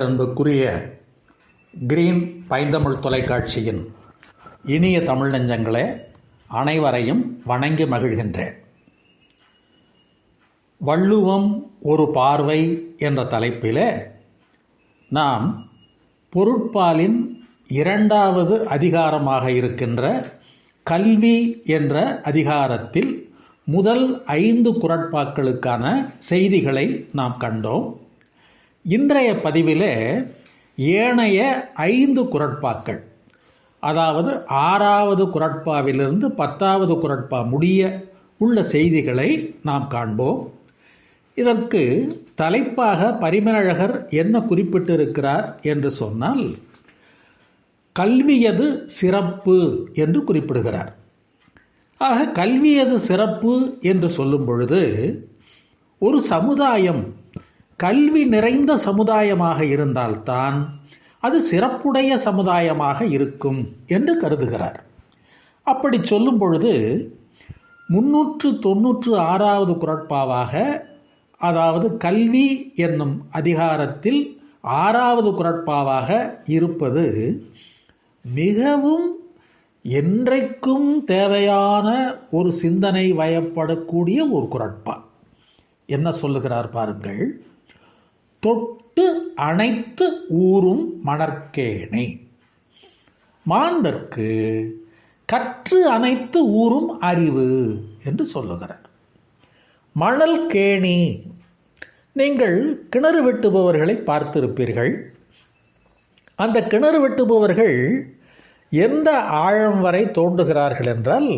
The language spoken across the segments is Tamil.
அன்புக்குரிய கிரீன் பைந்தமிழ் தொலைக்காட்சியின் இனிய தமிழ் நெஞ்சங்களே அனைவரையும் வணங்கி மகிழ்கின்றேன். வள்ளுவம் ஒரு பார்வை என்ற தலைப்பிலே நாம் பொருட்பாலின் இரண்டாவது அதிகாரமாக இருக்கின்ற கல்வி என்ற அதிகாரத்தில் முதல் ஐந்து குரட்பாக்களுக்கான செய்திகளை நாம் கண்டோம். இன்றைய பதிவிலே ஏனைய ஐந்து குரட்பாக்கள் அதாவது ஆறாவது குரட்பாவிலிருந்து பத்தாவது குரட்பா முடிய உள்ள செய்திகளை நாம் காண்போம். இதற்கு தலைப்பாக பரிமழகர் என்ன குறிப்பிட்டிருக்கிறார் என்று சொன்னால் கல்வியது சிறப்பு என்று குறிப்பிடுகிறார். ஆக கல்வியது சிறப்பு என்று சொல்லும் பொழுது ஒரு சமுதாயம் கல்வி நிறைந்த சமுதாயமாக இருந்தால்தான் அது சிறப்புடைய சமுதாயமாக இருக்கும் என்று கருதுகிறார். அப்படி சொல்லும் பொழுது முன்னூற்று தொன்னூற்று ஆறாவது குரட்பாவாக அதாவது கல்வி என்னும் அதிகாரத்தில் ஆறாவது குரட்பாவாக இருப்பது மிகவும் என்றைக்கும் தேவையான ஒரு சிந்தனை வயப்படக்கூடிய ஒரு குரட்பா. என்ன சொல்லுகிறார் பாருங்கள் தொட்டு அனைத்து ஊரும் மணற்கேணை. மாந்தற்கு கற்று அனைத்து ஊரும் அறிவு என்று சொல்லுகிறார். மணல் கேணி நீங்கள் கிணறு வெட்டுபவர்களை பார்த்திருப்பீர்கள். அந்த கிணறு வெட்டுபவர்கள் எந்த ஆழம் வரை தோண்டுகிறார்கள் என்றால்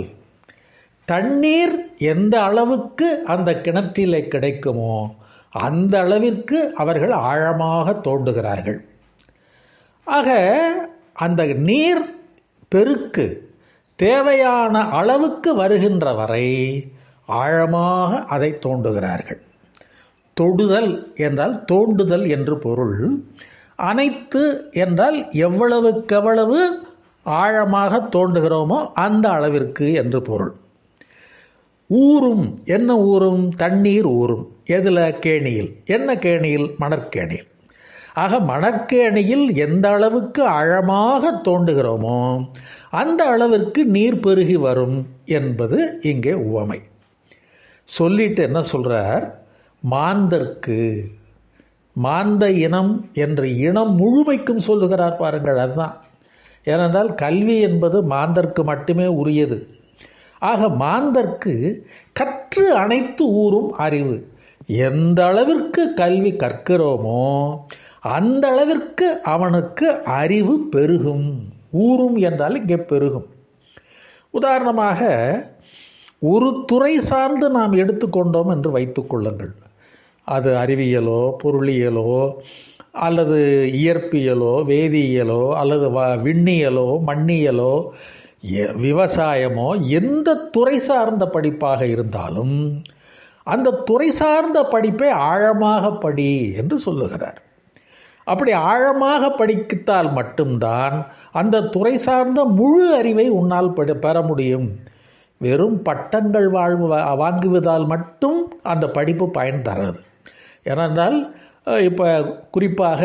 தண்ணீர் எந்த அளவுக்கு அந்த கிணற்றிலே கிடைக்குமோ அந்த அளவிற்கு அவர்கள் ஆழமாக தோண்டுகிறார்கள் ஆக அந்த நீர் பெருக்கு தேவையான அளவுக்கு வருகின்ற வரை ஆழமாக அதை தோண்டுகிறார்கள். தொடுதல் என்றால் தோண்டுதல் என்று பொருள். அனைத்து என்றால் எவ்வளவுக்கெவ்வளவு ஆழமாக தோண்டுகிறோமோ அந்த அளவிற்கு என்று பொருள். ஊறும் என்ன ஊறும்? தண்ணீர் ஊறும். எதில் கேணியில்? என்ன கேணியில்? மணற்கேணியில். ஆக மணற்கேணியில் எந்த அளவுக்கு ஆழமாக தோண்டுகிறோமோ அந்த அளவிற்கு நீர் பெருகி வரும் என்பது இங்கே உவமை. சொல்லிட்டு என்ன சொல்கிறார் மாந்தர்க்கு மாந்த இனம் என்ற இனம் முழுமைக்கும் சொல்லுகிறார் பாருங்கள் அதுதான். ஏனென்றால் கல்வி என்பது மாந்தர்க்கு மட்டுமே உரியது. ஆக மாந்தர்க்கு கற்று அனைத்து ஊரும் அறிவு. எந்த அளவிற்கு கல்வி கற்கிறோமோ அந்த அளவிற்கு அவனுக்கு அறிவு பெருகும். ஊறும் என்றால் இங்கே பெருகும். உதாரணமாக ஒரு துறை சார்ந்து நாம் எடுத்துக்கொண்டோம் என்று வைத்துக்கொள்ளுங்கள் அது அறிவியலோ பொருளியலோ அல்லது இயற்பியலோ வேதியியலோ அல்லது வ விண்ணியலோ மண்ணியலோ விவசாயமோ எந்த துறை சார்ந்த படிப்பாக இருந்தாலும் அந்த துறை சார்ந்த படிப்பை ஆழமாக படி என்று சொல்லுகிறார். அப்படி ஆழமாக படித்தால் மட்டும்தான் அந்த துறை சார்ந்த முழு அறிவை உன்னால் பெற முடியும். வெறும் பட்டங்கள் வாழ்வு வாங்குவதால் மட்டும் அந்த படிப்பு பயன் தராது. ஏனென்றால் இப்போ குறிப்பாக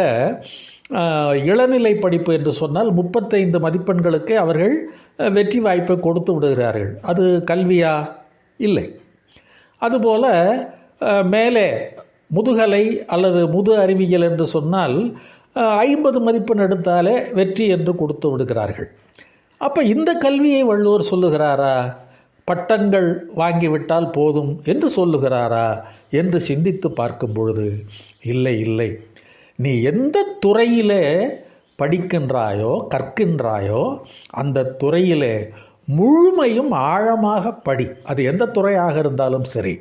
இளநிலை படிப்பு என்று சொன்னால் முப்பத்தைந்து மதிப்பெண்களுக்கு அவர்கள் வெற்றி வாய்ப்பை கொடுத்து விடுகிறார்கள். அது கல்வியா? இல்லை. அதுபோல் மேலே முதுகலை அல்லது முது அறிவியல் என்று சொன்னால் ஐம்பது மதிப்பெண் எடுத்தாலே வெற்றி என்று கொடுத்து விடுகிறார்கள். அப்போ இந்த கல்வியை வள்ளுவர் சொல்லுகிறாரா? பட்டங்கள் வாங்கிவிட்டால் போதும் என்று சொல்லுகிறாரா? என்று சிந்தித்து பார்க்கும் பொழுது இல்லை இல்லை. நீ எந்த துறையிலே படிக்கின்றாயோ கற்கின்றாயோ அந்த துறையிலே முழுமையும் ஆழமாக படி. அது எந்த துறையாக இருந்தாலும் சரி.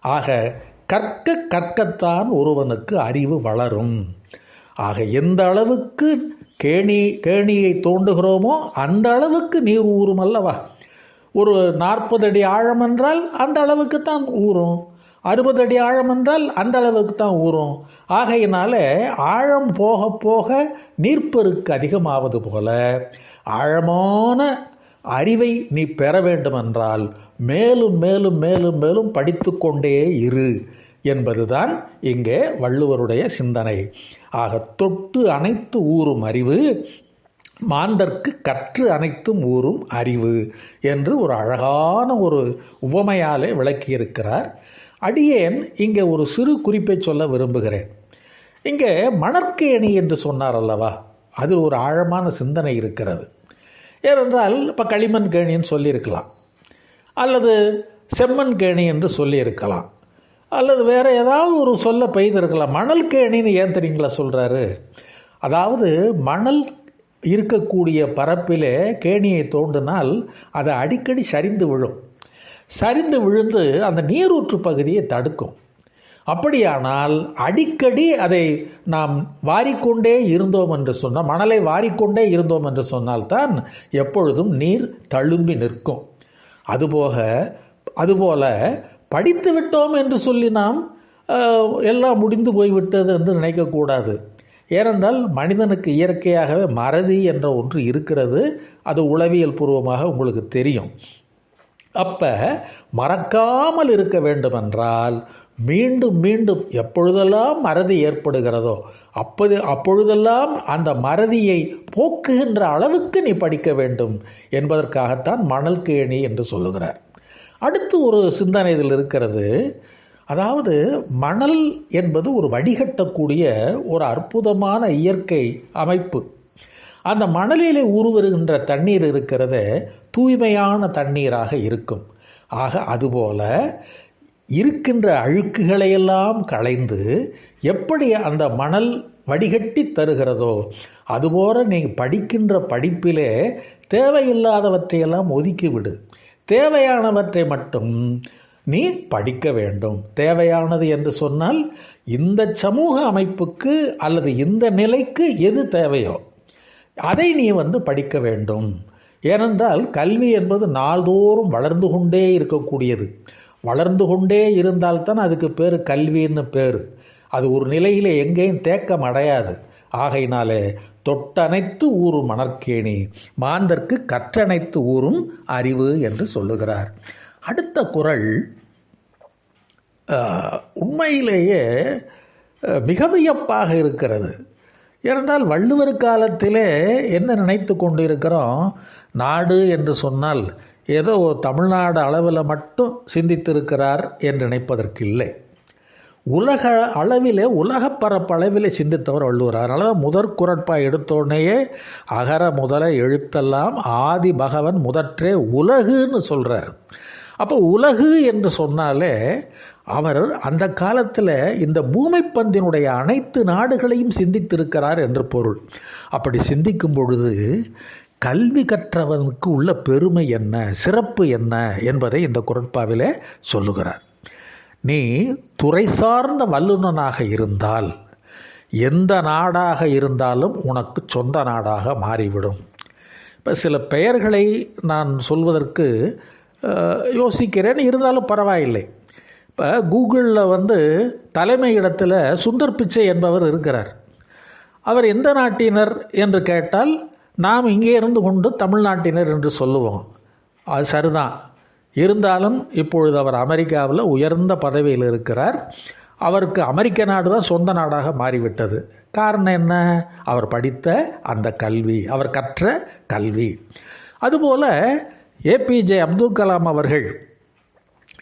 ஆக கற்க கற்கத்தான் ஒருவனுக்கு அறிவு வளரும். ஆக எந்த அளவுக்கு கேணி கேணியை தோண்டுகிறோமோ அந்த அளவுக்கு நீர் ஊறும் அல்லவா? ஒரு நாற்பது அடி ஆழம் என்றால் அந்த அளவுக்கு தான் ஊறும். அறுபது அடி ஆழம் என்றால் அந்த அளவுக்கு தான் ஊறும். ஆகையினால ஆழம் போக போக நீர்ப்பெருக்கு அதிகமாவது போல ஆழமான அறிவை நீ பெற வேண்டுமென்றால் மேலும் மேலும் மேலும் மேலும் படித்து கொண்டே இரு என்பதுதான் இங்கே வள்ளுவருடைய சிந்தனை. ஆக தொட்டு அனைத்து ஊறும் அறிவு மாந்தர்க்கு கற்று அனைத்தும் ஊறும் அறிவு என்று ஒரு அழகான ஒரு உவமையாலே விளக்கியிருக்கிறார். அடியேன் இங்கே ஒரு சிறு குறிப்பை சொல்ல விரும்புகிறேன். இங்கே மணற்கேணி என்று சொன்னார் அல்லவா? அதில் ஒரு ஆழமான சிந்தனை இருக்கிறது. ஏனென்றால் இப்போ களிமண் கேணின்னு சொல்லியிருக்கலாம். அல்லது செம்மண் கேணி என்று சொல்லியிருக்கலாம். அல்லது வேறு ஏதாவது ஒரு சொல்ல பெய்திருக்கலாம். மணல் கேணின்னு ஏன் தெரியுங்களா சொல்கிறாரு அதாவது மணல் இருக்கக்கூடிய பரப்பிலே கேணியை தோண்டினால் அது அடிக்கடி சரிந்து விழும். சரிந்து விழுந்து அந்த நீரூற்று பகுதியை தடுக்கும். அப்படியானால் அடிக்கடி அதை நாம் வாரிக்கொண்டே இருந்தோம் என்று சொன்னால் மணலை வாரிக்கொண்டே இருந்தோம் என்று சொன்னால்தான் எப்பொழுதும் நீர் தழும்பி நிற்கும். அதுபோக அதுபோல படித்து விட்டோம் என்று சொல்லி நாம் எல்லாம் முடிந்து போய்விட்டது என்று நினைக்கக்கூடாது. ஏனென்றால் மனிதனுக்கு இயற்கையாகவே மறதி என்ற ஒன்று இருக்கிறது. அது உளவியல் பூர்வமாக உங்களுக்கு தெரியும். அப்போ மறக்காமல் இருக்க வேண்டுமென்றால் மீண்டும் மீண்டும் எப்பொழுதெல்லாம் மறதி ஏற்படுகிறதோ அப்போது அப்பொழுதெல்லாம் அந்த மறதியை போக்குகின்ற அளவுக்கு நீ படிக்க வேண்டும் என்பதற்காகத்தான் மணல் கேணி என்று சொல்லுகிறார். அடுத்து ஒரு சிந்தனை இதில் இருக்கிறது. அதாவது மணல் என்பது ஒரு வடிகட்டக்கூடிய ஒரு அற்புதமான இயற்கை அமைப்பு. அந்த மணலிலே ஊறுவருகின்ற தண்ணீர் இருக்கிறத. தூய்மையான தண்ணீராக இருக்கும். ஆக அதுபோல இருக்கின்ற அழுக்குகளையெல்லாம் களைந்து எப்படி அந்த மணல் வடிகட்டி தருகிறதோ அதுபோல நீ படிக்கின்ற படிப்பிலே தேவையில்லாதவற்றையெல்லாம் ஒதுக்கிவிடு தேவையானவற்றை மட்டும் நீ படிக்க வேண்டும். தேவையானது என்று சொன்னால் இந்த சமூக அமைப்புக்கு அல்லது இந்த நிலைக்கு எது தேவையோ அதை நீ வந்து படிக்க வேண்டும். ஏனென்றால் கல்வி என்பது நாள்தோறும் வளர்ந்து கொண்டே இருக்கக்கூடியது. வளர்ந்து கொண்டே இருந்தால்தான் அதுக்கு பேர் கல்வின்னு பேர். அது ஒரு நிலையில் எங்கேயும் தேக்கம் அடையாது. ஆகையினாலே தொட்டனைத்து ஊறும் மணற்கேணி மாந்தர்க்கு கற்றனைத்து ஊறும் அறிவு என்று சொல்லுகிறார். அடுத்த குரல் உண்மையிலேயே மிக வியப்பாக இருக்கிறது. ஏனென்றால் வள்ளுவர் காலத்திலே என்ன நினைத்து கொண்டு இருக்கிறோம் நாடு என்று சொன்னால் ஏதோ தமிழ்நாடு அளவில் மட்டும் சிந்தித்திருக்கிறார் என்று நினைப்பதற்கு இல்லை உலக அளவிலே உலக பரப்பளவிலே சிந்தித்தவர் வள்ளுவர். அதனால் தான் முதற் குரட்பாக எடுத்தோடனேயே அகர முதல எழுத்தெல்லாம் ஆதி பகவன் முதற்றே உலகுன்னு சொல்கிறார் அப்போ உலகு என்று சொன்னாலே அவர் அந்த காலத்தில் இந்த பூமி பந்தினுடைய அனைத்து நாடுகளையும் சிந்தித்திருக்கிறார் என்று பொருள். அப்படி சிந்திக்கும் பொழுது கல்வி கற்றவனுக்கு உள்ள பெருமை என்ன சிறப்பு என்ன என்பதை இந்த குரட்பாவிலே சொல்லுகிறார். நீ துறை சார்ந்த வல்லுநனாக இருந்தால் எந்த நாடாக இருந்தாலும் உனக்கு சொந்த நாடாக மாறிவிடும். இப்போ சில பெயர்களை நான் சொல்வதற்கு யோசிக்கிறேன் இருந்தாலும் பரவாயில்லை. இப்போ கூகுளில் வந்து தலைமை இடத்துல சுந்தர் பிச்சை என்பவர் இருக்கிறார். அவர் எந்த நாட்டினர் என்று கேட்டால் நாம் இங்கே இருந்து கொண்டு தமிழ்நாட்டினர் என்று சொல்லுவோம். அது சரிதான். இருந்தாலும் இப்பொழுது அவர் அமெரிக்காவில் உயர்ந்த பதவியில் இருக்கிறார். அவருக்கு அமெரிக்க நாடு தான் சொந்த நாடாக மாறிவிட்டது. காரணம் என்ன? அவர் படித்த அந்த கல்வி அவர் கற்ற கல்வி. அதுபோல் ஏபிஜே அப்துல் கலாம் அவர்கள்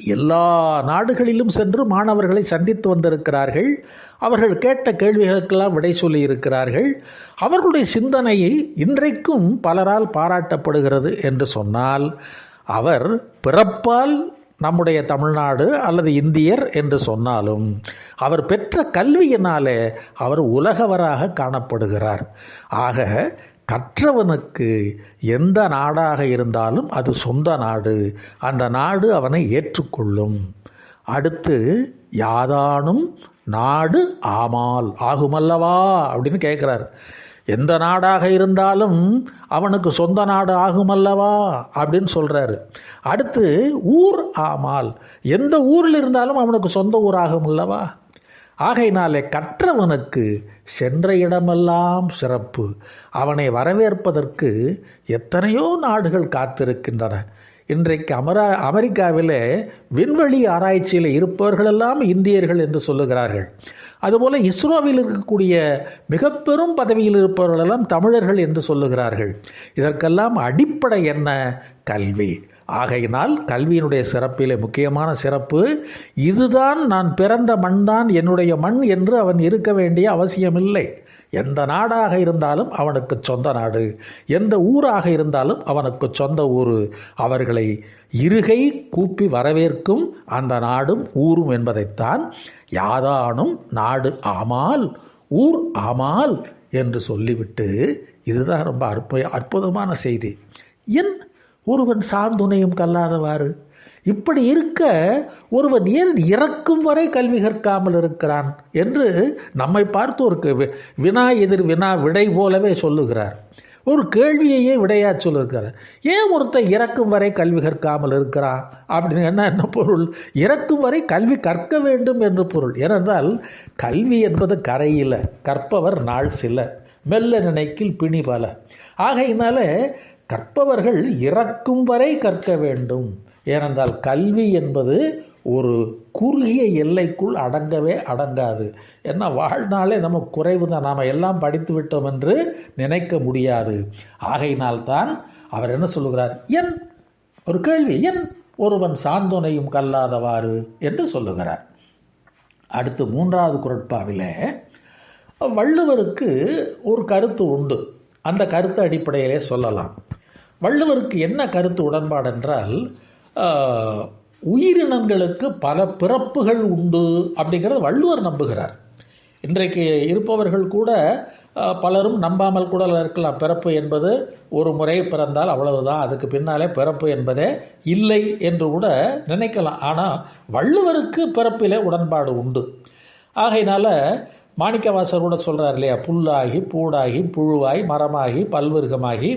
எல்லா நாடுகளிலும் சென்று மாணவர்களை சந்தித்து வந்திருக்கிறார்கள். அவர்கள் கேட்ட கேள்விகளுக்கெல்லாம் விடை சொல்லி இருக்கிறார்கள் அவர்களுடைய சிந்தனையை இன்றைக்கும் பலரால் பாராட்டப்படுகிறது என்று சொன்னால் அவர் பிறப்பால் நம்முடைய தமிழ்நாடு அல்லது இந்தியர் என்று சொன்னாலும் அவர் பெற்ற கல்வியினாலே அவர் உலகவராக காணப்படுகிறார். ஆக கற்றவனுக்கு எந்த நாடாக இருந்தாலும் அது சொந்த நாடு. அந்த நாடு அவனை ஏற்றுக்கொள்ளும். அடுத்து யாதானும் நாடு ஆமால். ஆகுமல்லவா? அப்படின்னு கேட்குறார் எந்த நாடாக இருந்தாலும் அவனுக்கு சொந்த நாடு ஆகுமல்லவா? அப்படின்னு சொல்கிறாரு அடுத்து ஊர் ஆமால். எந்த ஊரில் இருந்தாலும் அவனுக்கு சொந்த ஊர் ஆகும் அல்லவா ஆகையினாலே கற்றவனுக்கு சென்ற இடமெல்லாம் சிறப்பு. அவனை வரவேற்பதற்கு எத்தனையோ நாடுகள் காத்திருக்கின்றன. இன்றைக்கு அமரா அமெரிக்காவில் விண்வெளி ஆராய்ச்சியில் இருப்பவர்களெல்லாம் இந்தியர்கள் என்று சொல்லுகிறார்கள். அதுபோல் இஸ்ரோவில் இருக்கக்கூடிய மிக பெரும் பதவியில் இருப்பவர்களெல்லாம் தமிழர்கள் என்று சொல்லுகிறார்கள். இதற்கெல்லாம் அடிப்படை என்ன? கல்வி. ஆகையினால் கல்வியினுடைய சிறப்பிலே முக்கியமான சிறப்பு இதுதான் நான் பிறந்த மண்தான் என்னுடைய மண் என்று அவன் இருக்க வேண்டிய அவசியமில்லை. எந்த நாடாக இருந்தாலும் அவனுக்கு சொந்த நாடு. எந்த ஊராக இருந்தாலும் அவனுக்கு சொந்த ஊர். அவர்களை இருகை கூப்பி வரவேற்கும் அந்த நாடும் ஊரும் என்பதைத்தான் யாதானும் நாடு ஆமால் ஊர் ஆமால் என்று சொல்லிவிட்டு இதுதான் ரொம்ப அற்ப அற்புதமான செய்தி. என் ஒருவன் சாந்துணையும் கல்லாதவாறு இப்படி இருக்க ஒருவன் ஏன் இறக்கும் வரை கல்வி கற்காமல் இருக்கிறான் என்று நம்மை பார்த்து ஒரு வினா எதிர் வினா விடை போலவே சொல்லுகிறார். ஒரு கேள்வியையே விடையா சொல்லுகிறார். ஏன் ஒருத்தன் இறக்கும் வரை கல்வி கற்காமல் இருக்கிறான்? அப்படின்னு என்ன என்ன பொருள்? இறக்கும் வரை கல்வி கற்க வேண்டும் என்று பொருள். ஏனென்றால் கல்வி என்பது கரையில் கற்பவர் நாள் சில மெல்ல நினைக்கில் பிணி பல. ஆகையினால கற்பவர்கள் இறக்கும் வரை கற்க வேண்டும். ஏனென்றால் கல்வி என்பது ஒரு குறுகிய எல்லைக்குள் அடங்கவே அடங்காது. என்ன வாழ்நாளே நம்ம குறைவு தான் நாம் எல்லாம் படித்து விட்டோம் என்று நினைக்க முடியாது. ஆகையினால்தான் அவர் என்ன சொல்லுகிறார்? என் ஒரு கேள்வி என் ஒருவன் சாந்தோனையும் கல்லாதவாறு என்று சொல்லுகிறார். அடுத்து மூன்றாவது குரட்பாவில் வள்ளுவருக்கு ஒரு கருத்து உண்டு. அந்த கருத்து அடிப்படையிலே சொல்லலாம். வள்ளுவருக்கு என்ன கருத்து உடன்பாடு என்றால் உயிரினங்களுக்கு பல பிறப்புகள் உண்டு அப்படிங்கிறத வள்ளுவர் நம்புகிறார். இன்றைக்கு இருப்பவர்கள் கூட பலரும் நம்பாமல் கூட இருக்கலாம். பிறப்பு என்பது ஒரு முறை பிறந்தால் அவ்வளவுதான். அதுக்கு பின்னாலே பிறப்பு என்பதே இல்லை என்று கூட நினைக்கலாம். ஆனால் வள்ளுவருக்கு பிறப்பிலே உடன்பாடு உண்டு. ஆகையினால மாணிக்கவாசர் கூட சொல்கிறார் இல்லையா? புல்லாகி பூடாகி புழுவாய் மரமாகி பல்விருகமாகி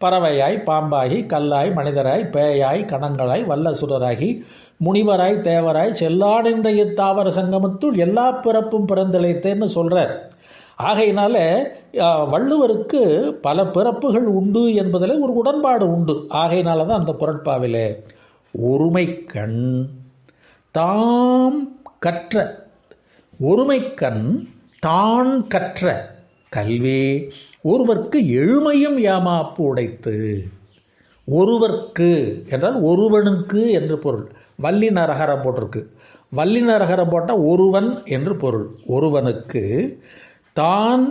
பறவையாய் பாம்பாகி கல்லாய் மனிதராய் பேயாய் கணங்களாய் வல்லசுரராகி முனிவராய் தேவராய் செல்லாடின்ற இத்தாவர சங்கமத்துள் எல்லா பிறப்பும் பிறந்திழைத்தேன்னு சொல்கிறார் ஆகையினால வள்ளுவருக்கு பல பிறப்புகள் உண்டு என்பதில் ஒரு உடன்பாடு உண்டு. ஆகையினால தான் அந்த பொருட்பாவிலே ஒருமை கண் தாம் கற்ற ஒருமை கண் தான் கற்ற கல்வி ஒருவர்க்கு எழுமையும் ஏமாப்பு உடைத்து ஒருவர்க்கு என்றால் ஒருவனுக்கு என்று பொருள். வள்ளி நரகரம் போட்டிருக்கு. வள்ளி நரகரம் போட்டால் ஒருவன் என்று பொருள். ஒருவனுக்கு தான்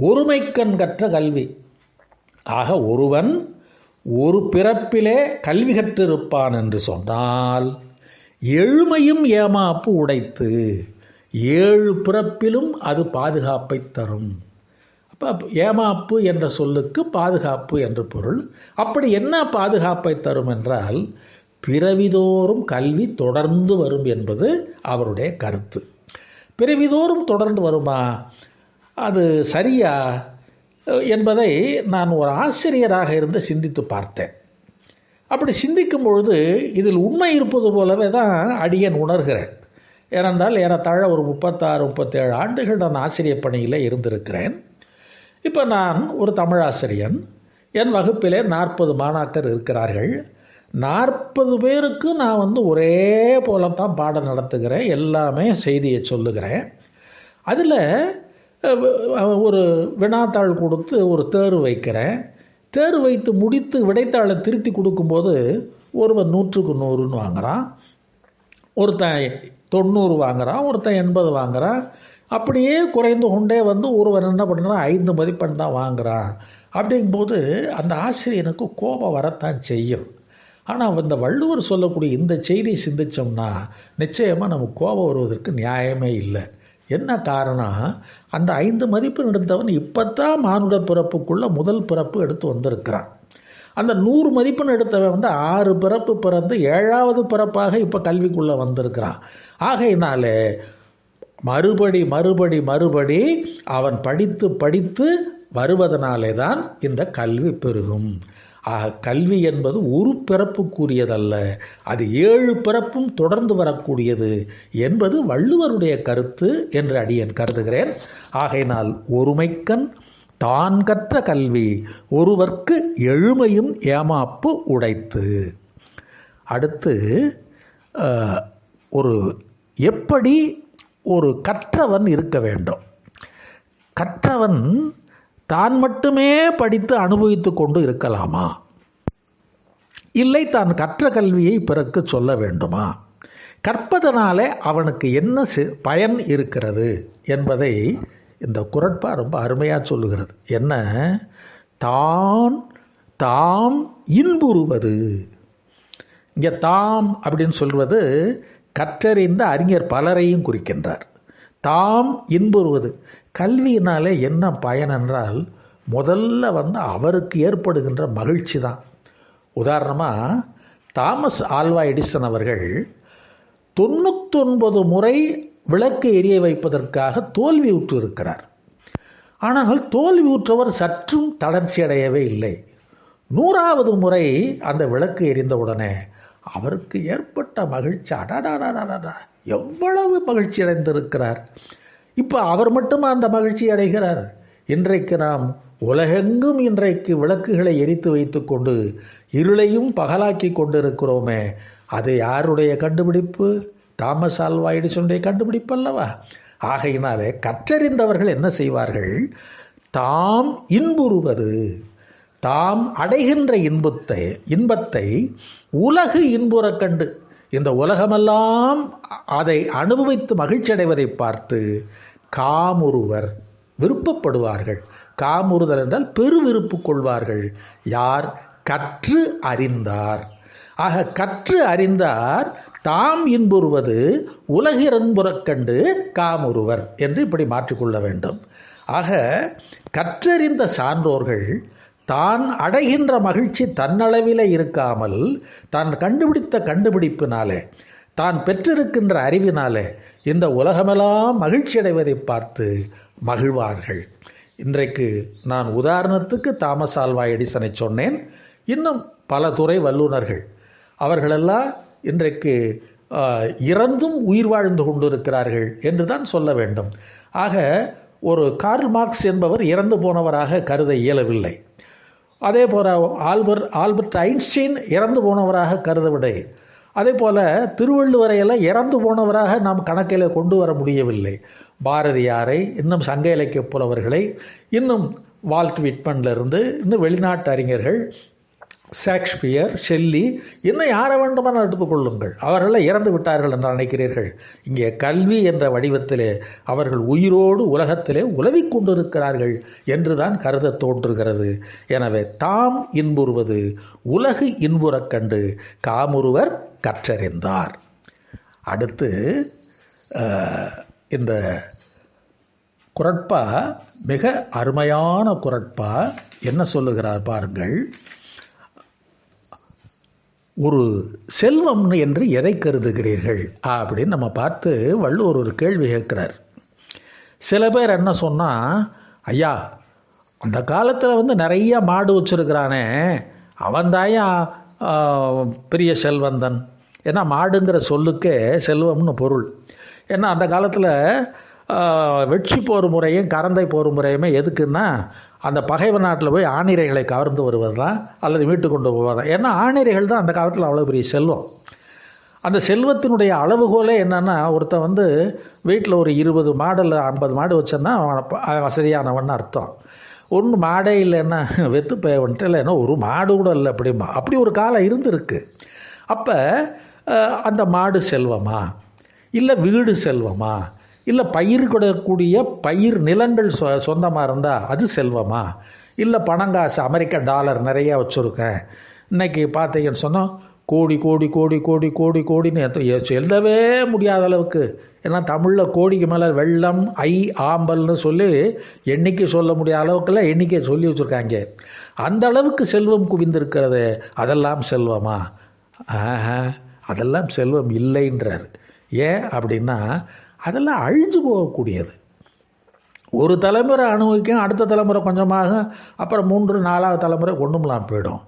ஒருமைக்கண் கற்ற கல்வி. ஆக ஒருவன் ஒரு பிறப்பிலே கல்வி கற்றிருப்பான் என்று சொன்னால் எழுமையும் ஏமாப்பு உடைத்து ஏழு பிறப்பிலும் அது பாதுகாப்பை தரும். ஏமாப்பு என்ற சொல்லுக்கு பாதுகாப்பு என்று பொருள். அப்படி என்ன பாதுகாப்பை தரும் என்றால் பிறவிதோறும் கல்வி தொடர்ந்து வரும் என்பது அவருடைய கருத்து. பிறவிதோறும் தொடர்ந்து வருமா? அது சரியா? என்பதை நான் ஒரு ஆசிரியராக இருந்து சிந்தித்து பார்த்தேன். அப்படி சிந்திக்கும் பொழுது இதில் உண்மை இருப்பது போலவே தான் அடியன் உணர்கிறேன் ஏனென்றால் ஏறத்தாழ ஒரு முப்பத்தாறு முப்பத்தேழு ஆண்டுகள் நான் ஆசிரியர் பணியில் இருந்திருக்கிறேன். இப்போ நான் ஒரு தமிழாசிரியன். என் வகுப்பிலே நாற்பது மாணாக்கர் இருக்கிறார்கள். நாற்பது பேருக்கு நான் வந்து ஒரே போல தான் பாடம் நடத்துகிறேன். எல்லாமே செய்தியை சொல்லுகிறேன். அதில் ஒரு வினாத்தாள் கொடுத்து ஒரு தேர்வு வைக்கிறேன். தேர்வு வைத்து முடித்து விடைத்தாளை திருத்தி கொடுக்கும்போது ஒருவன் நூற்றுக்கு நூறுன்னு வாங்குகிறான் ஒருத்தன் தொண்ணூறு வாங்குகிறான் ஒருத்தன் எண்பது வாங்குகிறான் அப்படியே குறைந்து கொண்டே வந்து ஒருவன் என்ன பண்ணுறான் ஐந்து மதிப்பெண் தான் வாங்குகிறான் அப்படிங்கும்போது அந்த ஆசிரியனுக்கு கோபம் வரத்தான் செய்யும். ஆனால் இந்த வள்ளுவர் சொல்லக்கூடிய இந்த செய்தியை சிந்தித்தோம்னா நிச்சயமாக நமக்கு கோபம் வருவதற்கு நியாயமே இல்லை. என்ன காரணம் அந்த ஐந்து மதிப்பெண் எடுத்தவன் இப்போ தான் மானுட பிறப்புக்குள்ளே முதல் பிறப்பு எடுத்து வந்திருக்கிறான். அந்த நூறு மதிப்பெண் எடுத்தவன் வந்து ஆறு பிறப்பு பிறந்து ஏழாவது பிறப்பாக இப்போ கல்விக்குள்ளே வந்திருக்கிறான். ஆகையினாலே மறுபடி மறுபடி மறுபடி அவன் படித்து படித்து வருவதனாலே தான் இந்த கல்வி பெருகும். ஆக கல்வி என்பது ஒரு பிறப்புக்குரியதல்ல. அது ஏழு பிறப்பும் தொடர்ந்து வரக்கூடியது என்பது வள்ளுவருடைய கருத்து என்று அடியேன் கருதுகிறேன். ஆகையினால் ஒருமைக்கண் தான் கற்ற கல்வி ஒருவர்க்கு எழுமையும் ஏமாப்பு உடைத்து. அடுத்து ஒரு எப்படி ஒரு கற்றவன் இருக்க வேண்டும். கற்றவன் தான் மட்டுமே படித்து அனுபவித்து கொண்டு இருக்கலாமா? இல்லை தான் கற்ற கல்வியை பிறகு சொல்ல வேண்டுமா? கற்பதனாலே அவனுக்கு என்ன பயன் இருக்கிறது என்பதை இந்த குரட்பா ரொம்ப அருமையாக சொல்லுகிறது. என்ன? தான் தாம் இன்புறுவது. இங்கே தாம் அப்படின்னு சொல்வது கற்றறிந்த அறிஞர் பலரையும் குறிக்கின்றார். தாம் இன்புறுவது. கல்வியினாலே என்ன பயன் என்றால் முதல்ல வந்து அவருக்கு ஏற்படுகின்ற மகிழ்ச்சி தான். உதாரணமாக தாமஸ் ஆல்வா எடிசன் அவர்கள் தொண்ணூத்தொன்பது முறை விளக்கு எரிய வைப்பதற்காக தோல்வியுற்று இருக்கிறார் ஆனால் தோல்வியுற்றவர் சற்றும் தளர்ச்சி அடையவே இல்லை. நூறாவது முறை அந்த விளக்கு எரிந்தவுடனே அவருக்கு ஏற்பட்ட மகிழ்ச்சி அடாடாடாடாடா எவ்வளவு மகிழ்ச்சி அடைந்திருக்கிறார். இப்போ அவர் மட்டுமா அந்த மகிழ்ச்சி அடைகிறார்? இன்றைக்கு நாம் உலகெங்கும் இன்றைக்கு விளக்குகளை எரித்து வைத்துக்கொண்டு இருளையும் பகலாக்கி கொண்டிருக்கிறோமே. அது யாருடைய கண்டுபிடிப்பு? தாமஸ் ஆல்வா எடிசனுடைய கண்டுபிடிப்பு அல்லவா? ஆகையினாலே கற்றறிந்தவர்கள் என்ன செய்வார்கள்? தாம் இன்புறுவது. தாம் அடைகின்ற இன்பத்தை இன்பத்தை உலகு இன்புறக் கண்டு. இந்த உலகமெல்லாம் அதை அனுபவித்து மகிழ்ச்சி அடைவதை பார்த்து காமுறுவர் விருப்பப்படுவார்கள். காமுறுதல் என்றால் பெருவிருப்பு கொள்வார்கள். யார்? கற்று அறிந்தார். ஆக கற்று அறிந்தார் தாம் இன்புறுவது உலகிறன்புறக் கண்டு காமுறுவர் என்று இப்படி மாற்றிக்கொள்ள வேண்டும். ஆக கற்றறிந்த சான்றோர்கள் தான் அடைகின்ற மகிழ்ச்சி தன்னளவிலே இருக்காமல் தான் கண்டுபிடித்த கண்டுபிடிப்பினாலே தான் பெற்றிருக்கின்ற அறிவினாலே இந்த உலகமெல்லாம் மகிழ்ச்சி அடைவதை பார்த்து மகிழ்வார்கள். இன்றைக்கு நான் உதாரணத்துக்கு தாமஸ் ஆல்வா எடிசனை சொன்னேன். இன்னும் பல துறை வல்லுநர்கள் அவர்களெல்லாம் இன்றைக்கு இறந்தும் உயிர் வாழ்ந்து கொண்டிருக்கிறார்கள் என்று தான் சொல்ல வேண்டும். ஆக ஒரு கார்ல் மார்க்ஸ் என்பவர் இறந்து போனவராக கருத இயலவில்லை. அதே போல் ஆல்பர்ட் ஆல்பர்ட் ஐன்ஸ்டீன் இறந்து போனவராக கருதவில்லை. அதே போல் திருவள்ளுவரையெல்லாம் இறந்து போனவராக நாம் கணக்கில் கொண்டு வர முடியவில்லை. பாரதியாரை இன்னும் சங்க இலக்கிய புலவர்களை இன்னும் வால்ட் விட்மன்லேருந்து இன்னும் வெளிநாட்டு அறிஞர்கள் ஷேக்ஸ்பியர் ஷெல்லி இன்னும் யாரை வேண்டுமானால் எடுத்துக்கொள்ளுங்கள் அவர்களை இறந்து விட்டார்கள் என்று நினைக்கிறீர்கள். இங்கே கல்வி என்ற வடிவத்திலே அவர்கள் உயிரோடு உலகத்திலே உலவிக் கொண்டிருக்கிறார்கள் என்று தான் கருத தோன்றுகிறது. எனவே தாம் இன்புறுவது உலகு இன்புறக் கண்டு காமுருவர் கற்றறிந்தார். அடுத்து இந்த குரட்பா மிக அருமையான குரட்பா என்ன சொல்லுகிறார் பாருங்கள். ஒரு செல்வம் என்று எதை கருதுகிறீர்கள்? அப்படின்னு நம்ம பார்த்து வள்ளுவர் ஒரு கேள்வி கேட்குறார். சில பேர் என்ன சொன்னால் ஐயா அந்த காலத்தில் வந்து நிறைய மாடு வச்சுருக்கிறானே அவன்தாயா பெரிய செல்வந்தன். ஏன்னா மாடுங்கிற சொல்லுக்கே செல்வம்னு பொருள். ஏன்னா அந்த காலத்தில் வெற்றி போர் முறையும் கரந்தை போர் முறையுமே எதுக்குன்னா அந்த பகைவ நாட்டில் போய் ஆணிரைகளை கவர்ந்து வருவது தான் அல்லது மீட்டு கொண்டு போவதா? ஏன்னா ஆணிரைகள் தான் அந்த காலத்தில் அவ்வளோ பெரிய செல்வம். அந்த செல்வத்தினுடைய அளவுகோலே என்னென்னா ஒருத்தன் வந்து வீட்டில் ஒரு இருபது மாடல் ஐம்பது மாடு வச்சோன்னா அவன் வசதியானவன் அர்த்தம். ஒன்று மாடே இல்லைன்னா வெத்து பேவன்ட்டு இல்லைன்னா ஒரு மாடு கூட இல்லை அப்படிமா அப்படி ஒரு காலம் இருந்திருக்கு. அப்போ அந்த மாடு செல்வமா? இல்லை வீடு செல்வமா? இல்லை பயிர் கொடுக்கக்கூடிய பயிர் நிலங்கள் சொ சொந்தமாக இருந்தால் அது செல்வமா? இல்லை பணங்காசு அமெரிக்க டாலர் நிறையா வச்சுருக்கேன் இன்னைக்கு பார்த்தீங்கன்னு சொன்னால் கோடி கோடி கோடி கோடி கோடி கோடின்னு எத்த- எ- முடியாத அளவுக்கு. ஏன்னா தமிழில் கோடிக்கு மேலே வெள்ளம் ஐ ஆம்பல்னு சொல்லி எண்ணிக்கை சொல்ல முடியாத அளவுக்குலாம் எண்ணிக்கையை சொல்லி வச்சுருக்காங்க. அந்த அளவுக்கு செல்வம் குவிந்திருக்கிறது. அதெல்லாம் செல்வமா? ஆஹா அதெல்லாம் செல்வம் இல்லைன்றார். ஏன் அப்படின்னா அதெல்லாம் அழிஞ்சு போகக்கூடியது. ஒரு தலைமுறை அனுபவிக்கும் அடுத்த தலைமுறை கொஞ்சமாக அப்புறம் மூன்று நாலாவது தலைமுறை ஒன்றுமெல்லாம் போயிடும்.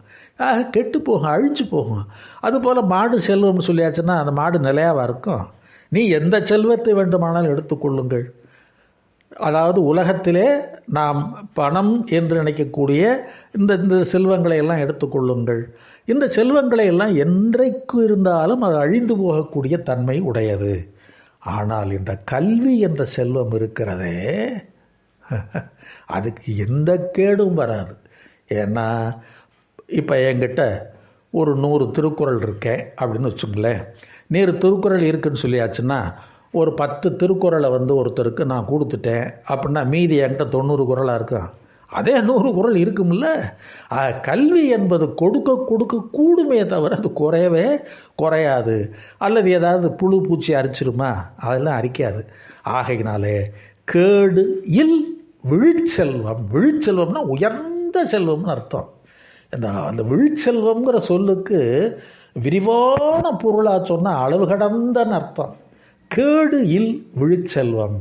ஆக கெட்டு போகும் அழிஞ்சு போகும். அதுபோல் மாடு செல்வம்னு சொல்லியாச்சுன்னா அந்த மாடு நிலையாக இருக்கும்? நீ எந்த செல்வத்தை வேண்டுமானாலும் எடுத்துக்கொள்ளுங்கள் அதாவது உலகத்திலே நாம் பணம் என்று நினைக்கக்கூடிய இந்த இந்த செல்வங்களை எல்லாம் எடுத்துக்கொள்ளுங்கள் இந்த செல்வங்களை எல்லாம் என்றைக்கு இருந்தாலும் அது அழிந்து போகக்கூடிய தன்மை உடையது. ஆனால் இந்த கல்வி என்ற செல்வம் இருக்கிறதே அதுக்கு எந்த கேடும் வராது. ஏன்னா இப்போ என்கிட்ட ஒரு நூறு திருக்குறள் இருக்கேன் அப்படின்னு வச்சுங்களேன் நீர் திருக்குறள் இருக்குன்னு சொல்லியாச்சுன்னா ஒரு பத்து திருக்குறளை வந்து ஒருத்தருக்கு நான் கொடுத்துட்டேன் அப்படின்னா மீதி என்கிட்ட தொண்ணூறு குறளாக இருக்கும் அதே நூறு குறள் இருக்கும்ல? கல்வி என்பது கொடுக்க கொடுக்க கூடுமே தவிர அது குறையவே குறையாது. அல்லது ஏதாவது புழு பூச்சி அரிச்சிருமா? அதெல்லாம் அரிக்காது. ஆகையினாலே கேடு இல் விழிச்செல்வம். விழிச்செல்வம்னா உயர்ந்த செல்வம்னு அர்த்தம். இந்த அந்த விழிச்செல்வம்ங்கிற சொல்லுக்கு விரிவான பொருளாக சொன்னால் அளவு கடந்தன்னு அர்த்தம். கேடு இல் விழிச்செல்வம்.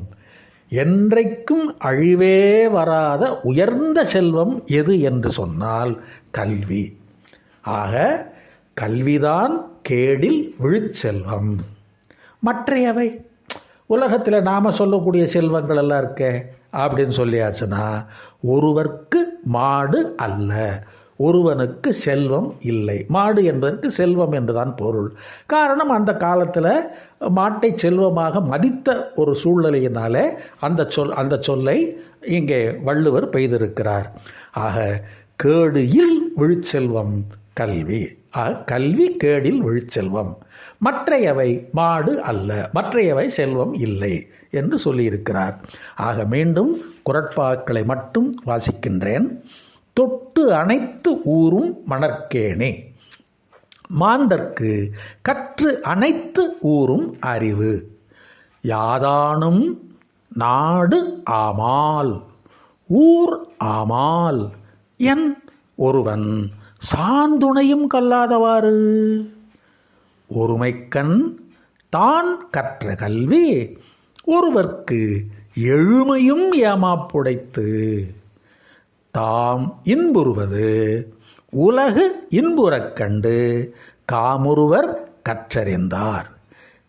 என்றைக்கும் அழிவே வராத உயர்ந்த செல்வம் எது என்று சொன்னால் கல்வி. ஆக கல்விதான் கேடில் விழுச்செல்வம். மற்றையவை உலகத்தில் நாம் சொல்லக்கூடிய செல்வங்கள் எல்லாம் இருக்கே அப்படின்னு சொல்லியாச்சுன்னா ஒருவர்க்கு மாடு அல்ல ஒருவனுக்கு செல்வம் இல்லை. மாடு என்பதற்கு செல்வம் என்றுதான் பொருள். காரணம் அந்த காலத்தில் மாட்டை செல்வமாக மதித்த ஒரு சூழ்நிலையினாலே அந்த சொல் அந்த சொல்லை இங்கே வள்ளுவர் பெய்திருக்கிறார். ஆக கேடு இல் விழுச்செல்வம் கல்வி. கல்வி கேடில் விழுச்செல்வம். மற்றையவை மாடு அல்ல மற்றையவை செல்வம் இல்லை என்று சொல்லியிருக்கிறார். ஆக மீண்டும் குரட்பாக்களை மட்டும் வாசிக்கின்றேன். தொட்டு அனைத்து ஊரும் மணற்கேணே. மாந்தர்க்கு கற்று அனைத்து ஊரும் அறிவு. யாதானும் நாடு ஆமால் ஊர் ஆமால் என் ஒருவன் சாந்துணையும் கல்லாதவாறு. ஒருமைக்கண் தான் கற்ற கல்வி ஒருவர்க்கு எழுமையும் ஏமாப்புடைத்து. தாம் இன்புறுவது. உலகு இன்புறக் கண்டு காமுருவர் கற்றறிந்தார்.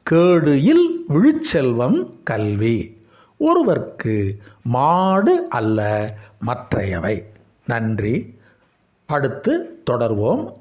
கேடு இல் விழுச்செல்வம் கல்வி. ஒருவர்க்கு மாடு அல்ல மற்றையவை. நன்றி. அடுத்து தொடர்வோம்.